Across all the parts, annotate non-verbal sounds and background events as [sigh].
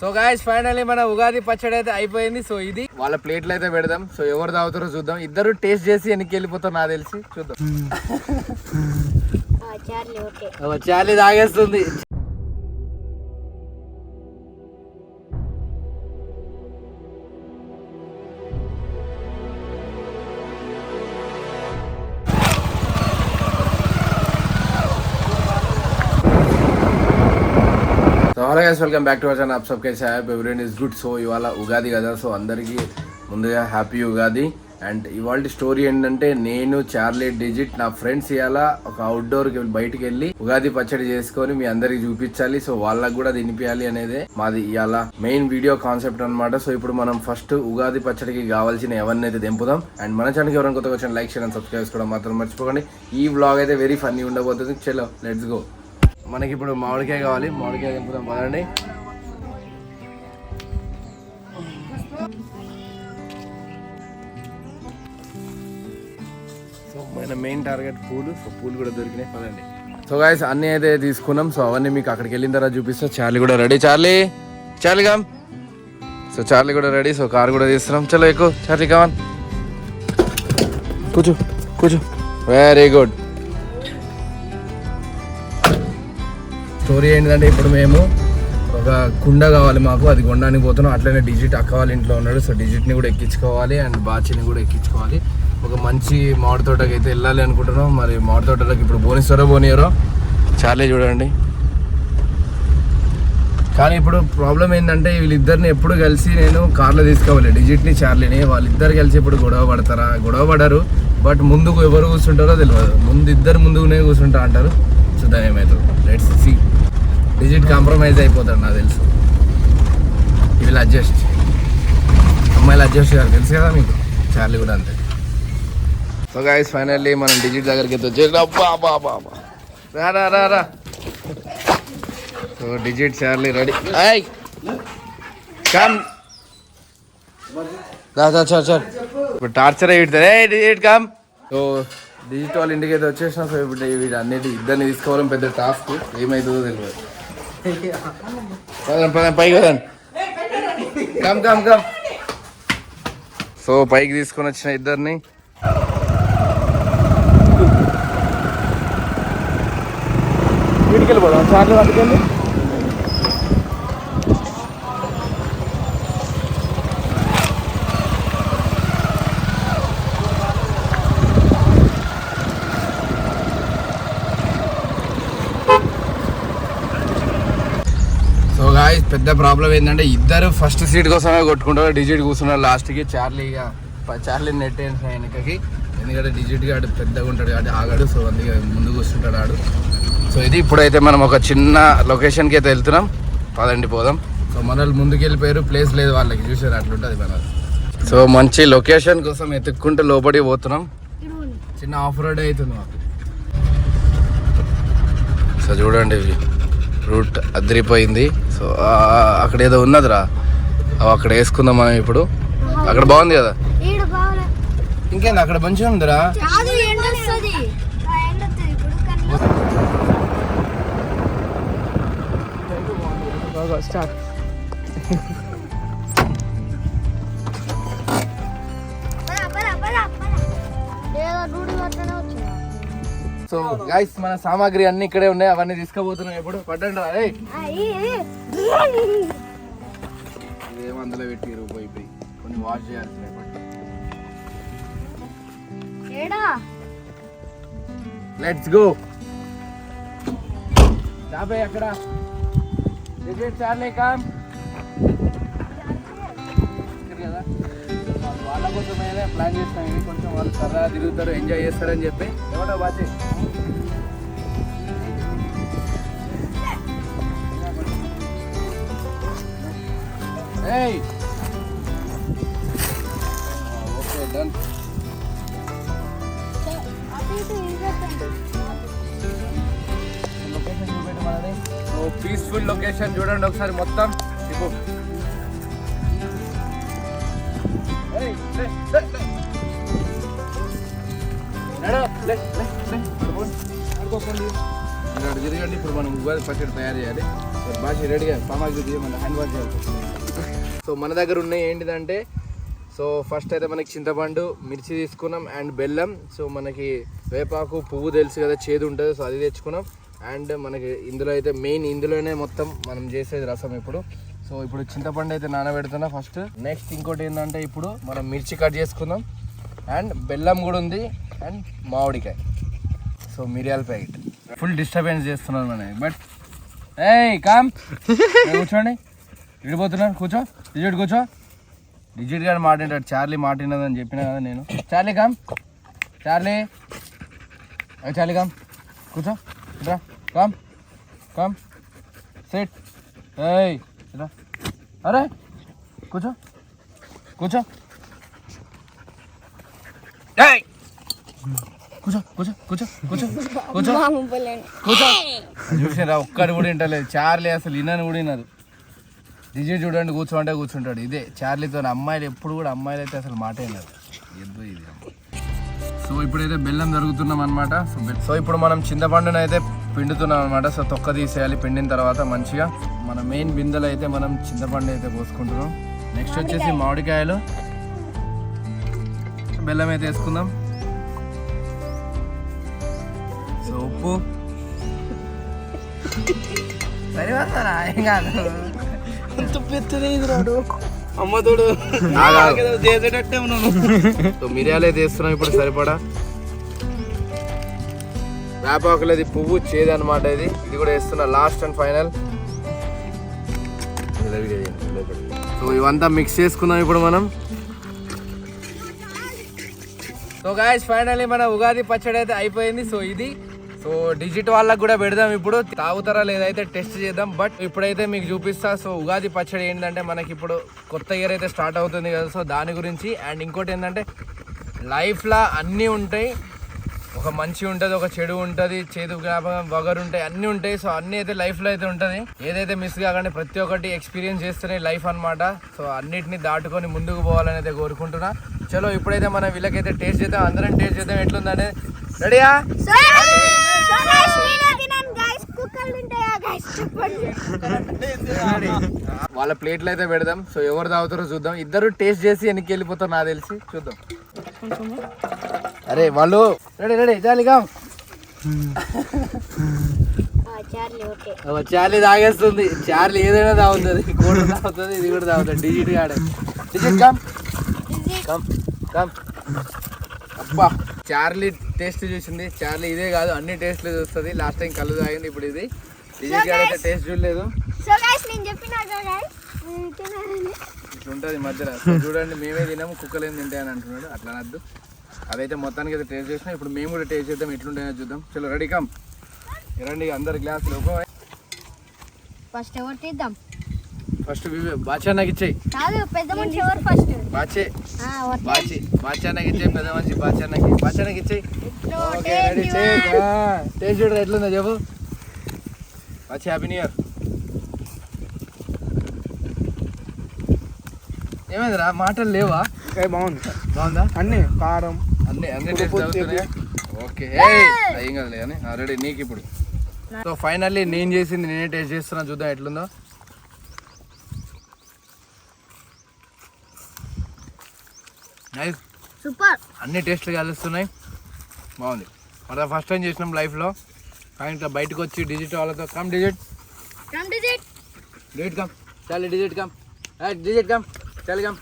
So guys finally మన ఉగాది పచ్చడి అయితే అయిపోయింది. సో ఇది వాళ్ళ ప్లేట్లు అయితే పెడదాం. సో ఎవరు తాగుతారో చూద్దాం. ఇద్దరు టేస్ట్ చేసి వెనక్కి వెళ్ళిపోతారు నాకు తెలిసి చూద్దాం. చార్లీ చాలీ తాగేస్తుంది. So guys welcome back to our channel up సబ్ కైస్ hope everyone is good so ఇవాళ ఉగాది కదా సో అందరికీ ముందుగా హ్యాపీ ఉగాది అండ్ ఇవాళ స్టోరీ ఏంటంటే నేను చార్లీ డిజిట్ నా ఫ్రెండ్స్ ఇవాళ ఒక అవుట్డోర్కి బయటికి వెళ్ళి ఉగాది పచ్చడి చేసుకొని మీ అందరికి చూపించాలి. సో వాళ్ళకి కూడా తినిపించాలి అనేది మాది ఇవాళ మెయిన్ వీడియో కాన్సెప్ట్ అన్నమాట. సో ఇప్పుడు మనం ఫస్ట్ ఉగాది పచ్చడికి కావాల్సిన ఎవరిని అయితే దింపుదాం అండ్ మన ఛానల్కి ఎవరైనా కొత్తగా వచ్చిన లైక్ చేయడం సబ్స్క్రైబ్ చేసుకోవడం మాత్రం మర్చిపోకండి. ఈ వ్లాగ్ అయితే వెరీ ఫన్నీ ఉండబోతుంది. చలో లెట్స్ గో మనకి ఇప్పుడు మామిడికాయ కావాలి. మామిడికాయ తెంపుదాం. పదండి. సో మన మెయిన్ టార్గెట్ పూలు. సో పూలు కూడా దొరికినాయి. పదండి. సో గాయస్ అన్ని అయితే తీసుకున్నాం. సో అవన్నీ మీకు అక్కడికి వెళ్ళిన తర్వాత చూపిస్తా. చార్లీ కూడా ready. Charlie! Charlie calm so Charlie కూడా రెడీ. సో కార్ కూడా తీస్తున్నాం. చలో ఎక్కువ చార్లీ కావన్ కూర్చో కూర్చో. వెరీ గుడ్ స్టోరీ ఏంటంటే ఇప్పుడు మేము ఒక కుండ కావాలి మాకు అది కొనడానికి పోతున్నాం. అట్లనే డిజిట్ అక్క వాళ్ళ ఇంట్లో ఉన్నాడు సో డిజిట్ని కూడా ఎక్కించుకోవాలి అండ్ బాచిని కూడా ఎక్కించుకోవాలి. ఒక మంచి మామిడి తోటకి అయితే వెళ్ళాలి అనుకుంటున్నాం. మరి మామిడి తోటలోకి ఇప్పుడు బోనిస్తారో బోనియరో చాలే చూడండి. కానీ ఇప్పుడు ప్రాబ్లం ఏంటంటే వీళ్ళిద్దరిని ఎప్పుడు కలిసి నేను కార్లో తీసుకోవాలి డిజిట్ని చార్లీని వాళ్ళిద్దరు కలిసి ఇప్పుడు గొడవ పడతారా? గొడవ పడరు. బట్ ముందుకు ఎవరు కూర్చుంటారో తెలియదు ముందు ఇద్దరు ముందుకునే కూర్చుంటా అంటారు. చూద్దాం ఏమవుతుంది లెట్స్ సి డిజిట్ కాంప్రమైజ్ అయిపోతాడు నాకు తెలుసు. వీళ్ళు అడ్జస్ట్ అమ్మాయిలు అడ్జస్ట్ చేయాలి తెలుసు కదా మీకు? చార్లీ కూడా అంతే. సో గాయస్ ఫైనల్లీ మనం డిజిట్ దగ్గరికి అయితే వచ్చేసి అబ్బా రా రా రా రా. So Digit Charlie ready I come రా చా చా ఇప్పుడు టార్చర్ పెడతారు. ఏ డిజిట్ కమ్ సో డిజిటల్ వాళ్ళ ఇంటికి అయితే వచ్చేసినా సో ఇప్పుడు వీటి అన్నిటి ఇద్దరిని తీసుకోవడం పెద్ద టాస్క్ ఏమవుతుందో తెలియదు. పదండి పదండి పైకి పదండి. కమ్ కమ్ కమ్ సో పైకి తీసుకొని వచ్చిన ఇద్దరిని. వీటికి వెళ్ళిపోదాం. చార్లీ వాటికి వెళ్ళి సో గాయస్ పెద్ద ప్రాబ్లం ఏంటంటే ఇద్దరు ఫస్ట్ సీట్ కోసమే కొట్టుకుంటారు. డిజిట్ కూర్చున్నారు. లాస్ట్కి చార్లీ ఇక ప- చార్లీ నెట్ వెనకకి ఎందుకంటే డిజిట్ గాడు పెద్దగా ఉంటాడు కాబట్టి ఆగాడు. సో అందుకే ముందు కూర్చుంటాడు ఆడు. సో ఇది ఇప్పుడైతే మనం ఒక చిన్న లొకేషన్కి అయితే వెళ్తున్నాం. పదండి పోదాం. సో మనల్ని ముందుకు వెళ్ళిపోయారు. ప్లేస్ లేదు వాళ్ళకి. చూసారు? అట్లుంటుంది మన సో మంచి లొకేషన్ కోసం ఎత్తుక్కుంటూ లోపలికి పోతున్నాం. చిన్న ఆఫ్ రోడ్ అవుతుంది మాకు. సో చూడండి. ఇవి రూట్ అదిరిపోయింది. సో అక్కడ ఏదో ఉన్నదిరా. అవి అక్కడ వేసుకుందాం మనం ఇప్పుడు. అక్కడ బాగుంది కదా? ఇంకేంది అక్కడ మంచిగా ఉందిరా? కాదు సో గైస్ మన సామాగ్రి అన్ని ఇక్కడే ఉన్నాయి. అవన్నీ తీసుకుపోతున్నాం ఎప్పుడు పడ్డండి రా ఇదేం అందులో పెట్టి పోయి కొన్ని వాష్ చేయాల్సినవి లెట్స్ గో రాబోయ్ అక్కడ. చార్లీ కామ్ కదా. కోసమే ప్లాన్ చేస్తాం ఇవి కొంచెం వాళ్ళు సరదా తిరుగుతారు ఎంజాయ్ చేస్తారని చెప్పి ఎవడో బాధ్యత ఏయ్ ఓకే డన్ అటు ఇటు ఇరిగేస్తుంది. లొకేషన్ చూపెట్టు మనది ఓ పీస్ఫుల్ లొకేషన్ చూడండి ఒకసారి మొత్తం ఇక్కడ తిరగండి ఇప్పుడు మనం ఉగాది పచ్చడి తయారు చేయాలి. భాష రెడీగా సామాగ్రి మన హ్యాండ్ వాష్ చేయాలి. సో మన దగ్గర ఉన్నాయి ఏంటిదంటే సో ఫస్ట్ అయితే మనకి చింతపండు మిర్చి తీసుకున్నాం అండ్ బెల్లం. సో మనకి వేపాకు పువ్వు తెలుసు కదా చేదు ఉంటుంది సో అది తెచ్చుకున్నాం. అండ్ మనకి ఇందులో అయితే మెయిన్ ఇందులోనే మొత్తం మనం చేసేది రసం ఇప్పుడు. సో ఇప్పుడు చింతపండు అయితే నానబెడుతున్నా ఫస్ట్. నెక్స్ట్ ఇంకోటి ఏంటంటే ఇప్పుడు మనం మిర్చి కట్ చేసుకుందాం. అండ్ బెల్లం కూడా ఉంది. అండ్ మామిడికాయ. సో మిరియాల ప్యాకెట్. ఫుల్ డిస్టర్బెన్స్ చేస్తున్నాను మన బట్ ఏయ్ కామ్ [laughs] కూర్చోండి. విడిపోతున్నాను కూర్చో. డిజిట్ కూర్చో. డిజిట్ గారు మాట వింటాడు చార్లీ మాట వినదని చెప్పిన కదా నేను. Charlie calm Charlie. ఏ చార్లీ కామ్ కూర్చో. కామ్ కామ్ సెట్ ఏయ్. రా అరే కూర్చో కూర్చో కూర్చో కూర్చో కూర్చో కూర్చో కూర్చో కూర్చో చూసారా ఒక్కడు కూడా వింటలేదు. చార్లీ అసలు వినని కూడా వినదు డిజిట్ చూడండి కూర్చోంటే కూర్చుంటాడు. ఇదే చార్లీతో అమ్మాయిలు ఎప్పుడు కూడా అమ్మాయిలు అయితే అసలు మాట వినరు. ఎద్దు ఇది. సో ఇప్పుడైతే బెల్లం జరుగుతున్నాం అనమాట సో ఇప్పుడు మనం చింతపండును అయితే పిండుతున్నాం అనమాట సో తొక్క తీసేయాలి. పిండిన తర్వాత మంచిగా మన మెయిన్ బిందెలు అయితే మనం చింతపండు అయితే పోసుకుంటున్నాం నెక్స్ట్ వచ్చేసి మామిడికాయలు. బెల్లం అయితే వేసుకుందాం. సో ఉప్పు. సరిపోతారా ఏం కాదు. అమ్మతోడు ఆగాగు. చేసేటట్టే ఉన్నాను. [laughs] సో మిరియాలు అయితే వేస్తున్నాం. ఇప్పుడు సరిపడా? వేపాకులది పువ్వు చేదు అనమాట ఇది. ఇది కూడా వేస్తున్నా లాస్ట్ అండ్ ఫైనల్ సో ఇవంతా మిక్స్ చేసుకున్నాం ఇప్పుడు మనం. సో గాయస్ ఫైనల్లీ మన ఉగాది పచ్చడి అయితే అయిపోయింది. సో ఇది. సో డిజిట్ వాళ్ళకి కూడా పెడదాం ఇప్పుడు. తాగుతారా లేదైతే టెస్ట్ చేద్దాం. బట్ ఇప్పుడైతే మీకు చూపిస్తా. సో ఉగాది పచ్చడి ఏంటంటే మనకి ఇప్పుడు కొత్త ఇయర్ అయితే స్టార్ట్ అవుతుంది కదా. సో దాని గురించి. అండ్ ఇంకోటి ఏంటంటే లైఫ్లో అన్నీ ఉంటాయి. ఒక మంచి ఉంటుంది ఒక చెడు ఉంటుంది చేదు జ్ఞాపకం వగరు ఉంటాయి అన్నీ ఉంటాయి. సో అన్నీ అయితే లైఫ్లో అయితే ఉంటుంది. ఏదైతే మిస్ కాకుండా ప్రతి ఒక్కటి ఎక్స్పీరియన్స్ చేస్తేనే లైఫ్ అనమాట సో అన్నిటిని దాటుకొని ముందుకు పోవాలని అయితే కోరుకుంటున్నా. చలో ఇప్పుడైతే మనం వీళ్ళకైతే టేస్ట్ చేద్దాం అందరం టేస్ట్ చేద్దాం ఎట్లుందనే రెడీయా వాళ్ళ ప్లేట్లు అయితే పెడదాం. సో ఎవరు తాగుతారో చూద్దాం. ఇద్దరు టేస్ట్ చేసి వెనక్కి వెళ్ళిపోతారు నాకు తెలిసి. చూద్దాం. అరే వాళ్ళు రెడీ రెడీ జాలిగా చార్లీ తాగేస్తుంది. చార్లీ ఏదైనా తాగుతుంది. కూడా తాగుతుంది ఇది కూడా తాగుతుంది. డిజిట్ కాడే. Digit come. Come come. అబ్బా చార్లీ టేస్ట్ చూసింది. చార్లీ ఇదే కాదు అన్ని టేస్ట్లు చూస్తుంది. లాస్ట్ టైం కళ్ళు తాగింది ఇప్పుడు ఇది. డిజిట్ కాడ టేస్ట్ చూడలేదు. సో గైస్ నేను చెప్పినా గైస్ తినాలని ఇట్లా ఉంటుంది మధ్యలో. చూడండి మేమే తినాము కుక్కలు ఏం తింటాయని అంటున్నాడు. అట్లా అనద్దు. అదైతే మొత్తానికి అయితే టేస్ట్ చేసినా ఇప్పుడు మేము కూడా టేస్ట్ చేద్దాం ఎట్లుంటాయో చూద్దాం. చలో రెడీ కమ్ రండి అందరు గ్లాసులు ఫస్ట్ ఎవరు తీద్దాం? ఫస్ట్ బాచా నాకు ఇచ్చేయి. కాదు పెద్ద మనిషి ఎవరు ఫస్ట్ బాచే. బాచి బాచా నాకు ఇచ్చేయి పెద్ద మనిషి బాచా నాకు బాచా నాకు ఇచ్చేయి. ఓకే రెడీ చేయి టేస్ట్ చూడరా ఎట్లుందో చెప్పు. బాచి హ్యాపీ న్యూ ఇయర్ ఏమైందిరా? మాటలు లేవా? బాగుంది. బాగుందా? అన్ని కారం అన్ని అన్ని ఓకే. ఏం కదలే కానీ రెడీ నీకు ఇప్పుడు. సో ఫైనల్లీ నేను చేసింది నేనే టేస్ట్ చేస్తున్నా. చూద్దాం ఎట్లుందో. Nice super. అన్ని టేస్ట్లు కలుస్తున్నాయి. బాగుంది. మరి ఫస్ట్ టైం చేసినాం లైఫ్లో కానీ ఇట్లా బయటకు వచ్చి డిజిట్ వాళ్ళతో come Digit come Digit Digit come చాలు డిజిట్ కమ్ డిజిట్ కమ్ చాలు కమ్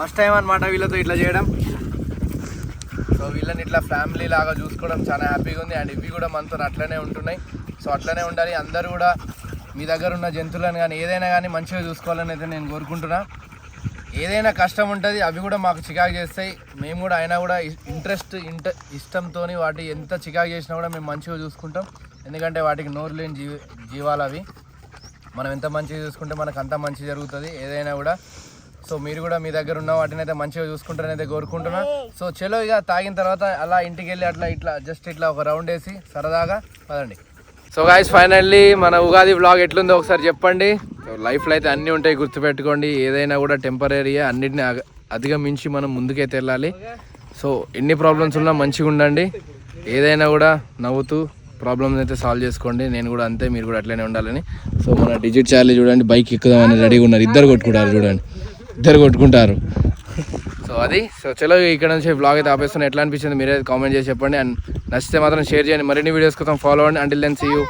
ఫస్ట్ టైం అనమాట వీళ్ళతో ఇట్లా చేయడం. సో వీళ్ళని ఇట్లా ఫ్యామిలీ లాగా చూసుకోవడం చాలా హ్యాపీగా ఉంది. అండ్ ఇవి కూడా మనతో అట్లనే ఉంటున్నాయి. సో అట్లనే ఉండాలి. అందరూ కూడా మీ దగ్గర ఉన్న జంతువులను కానీ ఏదైనా కానీ మంచిగా చూసుకోవాలని అయితే నేను కోరుకుంటున్నా. ఏదైనా కష్టం ఉంటుంది అవి కూడా మాకు చికాకు చేస్తాయి. మేము కూడా అయినా కూడా ఇంట్రెస్ట్ ఇంట ఇష్టంతో వాటి ఎంత చికాకు చేసినా కూడా మేము మంచిగా చూసుకుంటాం. ఎందుకంటే వాటికి నోరు లేని జీవి జీవాలు అవి. మనం ఎంత మంచిగా చూసుకుంటే మనకు అంత మంచి జరుగుతుంది. ఏదైనా కూడా సో మీరు కూడా మీ దగ్గర ఉన్న వాటిని అయితే మంచిగా చూసుకుంటారని అయితే కోరుకుంటున్నా. సో చలో ఇక తాగిన తర్వాత అలా ఇంటికి వెళ్ళి అట్లా ఇట్లా జస్ట్ ఇట్లా ఒక రౌండ్ వేసి సరదాగా పదండి. సో గాయస్ ఫైనల్లీ మన ఉగాది వ్లాగ్ ఎట్లుందో ఒకసారి చెప్పండి. లైఫ్లో అయితే అన్నీ ఉంటాయి గుర్తుపెట్టుకోండి. ఏదైనా కూడా టెంపరీ అన్నిటిని అధిగమించి మనం ముందుకైతే వెళ్ళాలి. సో ఎన్ని ప్రాబ్లమ్స్ ఉన్నా మంచిగా ఉండండి. ఏదైనా కూడా నవ్వుతూ ప్రాబ్లమ్స్ అయితే సాల్వ్ చేసుకోండి. నేను కూడా అంతే మీరు కూడా అట్లనే ఉండాలని. సో మన డిజిట్ చార్లీ చూడండి బైక్ ఎక్కుదామని రెడీగా ఉన్నారు. ఇద్దరు కొట్టుకుంటారు చూడండి. జరగొట్టుకుంటారు కొట్టుకుంటారు సో అది సో చలో ఇక్కడ నుంచి బ్లాగ్ అయితే ఆపేస్తున్నా. ఎట్లా అనిపించింది మీరే కామెంట్ చేసి చెప్పండి. అండ్ నచ్చితే మాత్రం షేర్ చేయండి. మరిన్ని వీడియోస్ కోసం ఫాలో అవ్వండి అంటిల్ దెన్ సీ యూ